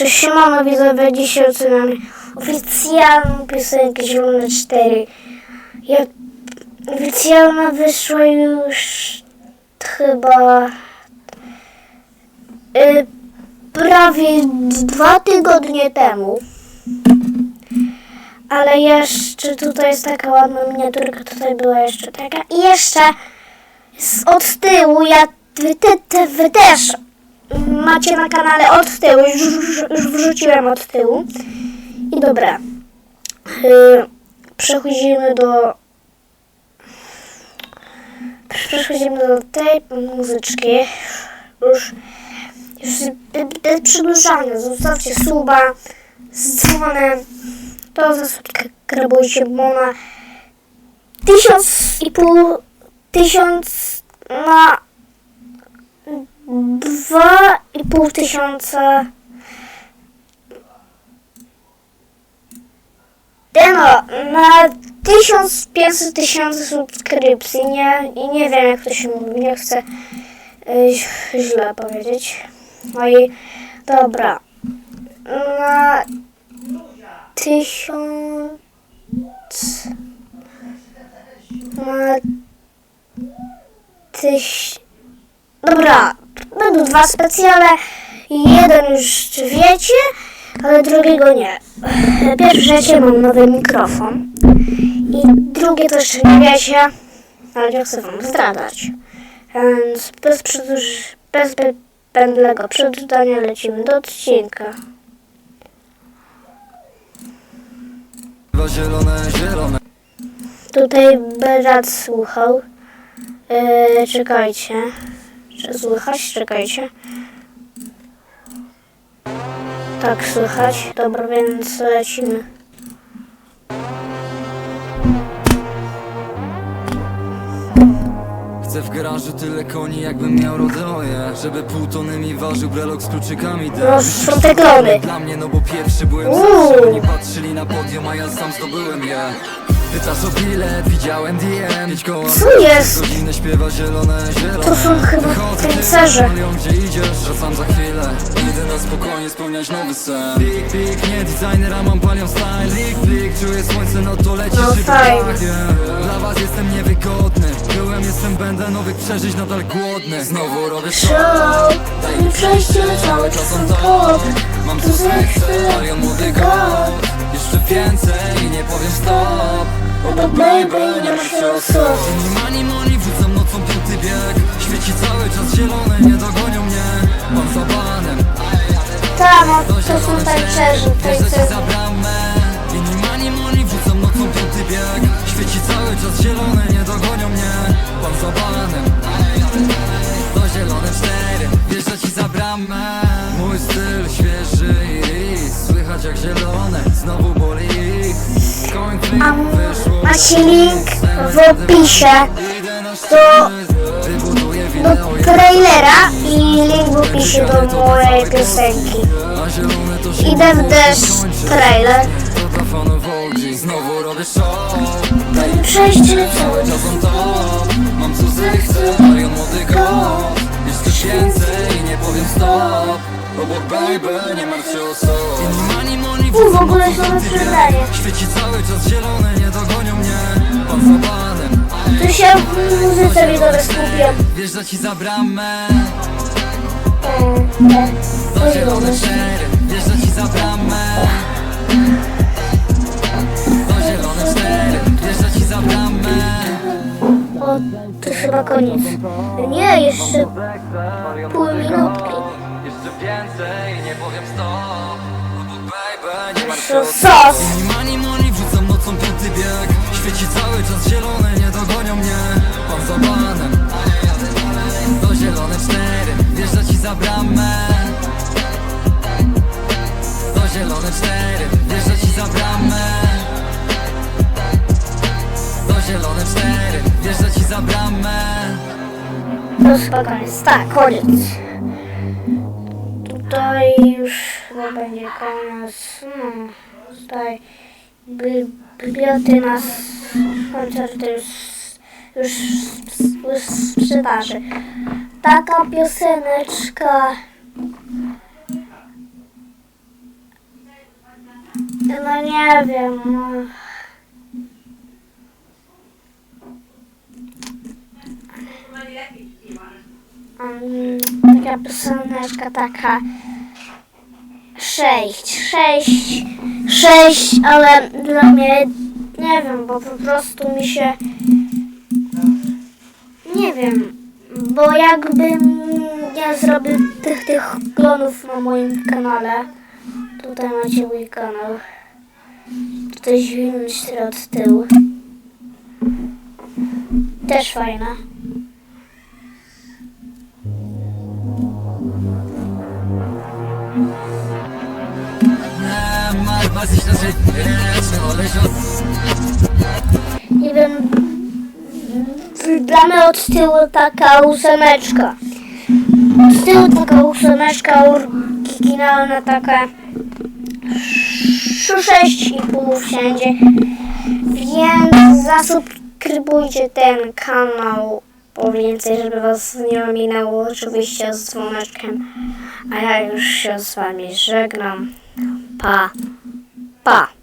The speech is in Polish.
Cześć, siemano widzowie, dzisiaj oceniamy oficjalną piosenkę Zielone 4. Ja, oficjalna wyszła już chyba y, prawie dwa tygodnie temu. Ale jeszcze tutaj jest taka ładna miniaturka, tutaj była jeszcze taka. I jeszcze z, od tyłu, ja, wy, te, te, wy też macie na kanale od tyłu, już, już, już wrzuciłem od tyłu. I dobra, yy, przechodzimy do przechodzimy do tej muzyczki. Już, już bez przedłużania, zostawcie suba z dzwonem. To zasubskrybujcie Mona. Tysiąc i pół, tysiąc na dwa i pół tysiąca. Nie no, na 1500 tysięcy subskrypcji, nie? I nie wiem jak to się mówi, nie chcę y, źle powiedzieć. No i dobra. Na tysiąc... Na tyś... Dobra, będą dwa specjale. Jeden już wiecie, ale drugiego nie. Pierwsze wiecie, mam nowy mikrofon. I drugie to jeszcze nie wiecie, ale nie chcę wam zdradzać. Więc bez, przedłuż... bez zbędnego przedłużania lecimy do odcinka. Zielone, zielone Tutaj Berat słuchał. Yy, czekajcie. Czy słychać? Czekajcie. Tak, słychać. Dobra, więc lecimy. Chcę w garażu tyle koni jakbym miał rodoje Żeby pół tony mi ważył brelok z kluczykami No, dał są te klony. Dla mnie no bo pierwszy byłem zawsze Oni patrzyli na podium, a ja sam zdobyłem je Pytasz o widziałem DM Co jest? Godziny śpiewa zielone, zielone. To są chyba tancerze. Gdzie idziesz, wracam za chwilę. Idę na spokojnie spełniać nowy sen. Pik, pik, nie mam palion style. Plik, czuję słońce, no to leci No szybko. Dla was jestem niewygodny. Byłem, jestem, będę nowych przeżyć, nadal głodny. Znowu robię show daj mi przejście cały czas. Mam tu młody god więcej, nie powiem stop Bo baby, nie ma się osób. Mani money, wrzucam nocą piąty bieg. Świeci cały czas zielone, nie dogonią mnie. Mam za banem, Tam, no, to są ci tancerzy. za bramę Inni mani money, wrzucam nocą piąty bieg. Świeci cały czas zielone, nie dogonią mnie. Pan za banem To zielone cztery, wjeżdża ci za bramę Mój styl świeży i Słychać jak zielone, znowu ich Wyszło macie link w opisie do, do trailera i link w opisie do mojej piosenki. Idę w deszcz, trailer. Przejście Mam co zechcę Marion młody więcej Nie powiem stop Obok baby Nie martw się o U, w ogóle są na sprzedaję. Świeci cały czas zielone Nie dogonią mnie Pan za panem Tu się w muzyce widzowie skupiam. Wjeżdża ci za bramę. To zielone cztery. Wjeżdża ci za bramę. To zielone cztery. Wjeżdża ci za bramę. O, to chyba koniec. Nie, jeszcze pół minutki. Jeszcze więcej, nie powiem stop sos. Mani money, wrzucam nocą piąty bieg Świeci cały czas zielone, nie dogonią mnie Pan za To zielone cztery, wjeżdża ci za bramę To zielone cztery, wjeżdża ci za bramę To zielone cztery, wjeżdża ci za bramę chyba koniec. Tak, koniec. Tutaj już chyba będzie koniec. Hmm, tutaj bi- biblioty nas chociaż to już, już, sprzedaży. Taka pioseneczka No nie wiem. No. Mm, taka pioseneczka taka sześć, sześć, sześć, ale dla mnie nie wiem, bo po prostu mi się nie wiem, bo jakbym ja zrobił tych, tych klonów na moim kanale, tutaj macie mój kanał, tutaj tyle od tyłu, też fajne. Nie wiem, damy od tyłu taka ósemeczka. Od tyłu taka ósemeczka oryginalna, taka 6,5 wszędzie. Więc zasubskrybujcie ten kanał po więcej, żeby was nie ominęło, oczywiście z dzwoneczkiem. A ja już się z wami żegnam. Pa, pa.